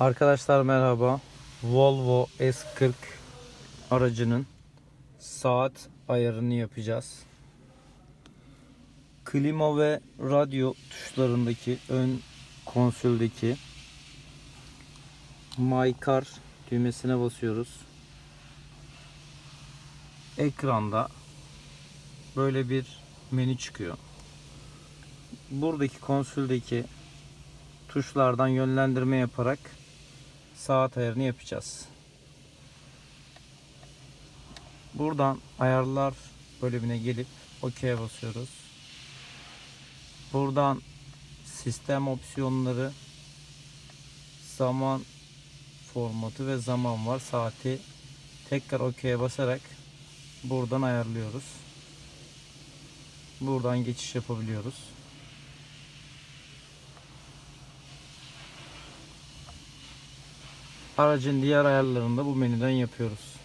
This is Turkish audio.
Arkadaşlar merhaba. Volvo S40 aracının saat ayarını yapacağız. Klima ve radyo tuşlarındaki ön konsöldeki My Car düğmesine basıyoruz. Ekranda böyle bir menü çıkıyor. Buradaki konsöldeki tuşlardan yönlendirme yaparak saat ayarını yapacağız. Buradan ayarlar bölümüne gelip OK'ye basıyoruz. Buradan sistem opsiyonları zaman formatı ve zaman var. Saati tekrar OK'ye basarak buradan ayarlıyoruz. Buradan geçiş yapabiliyoruz. Aracın diğer ayarlarını da bu menüden yapıyoruz.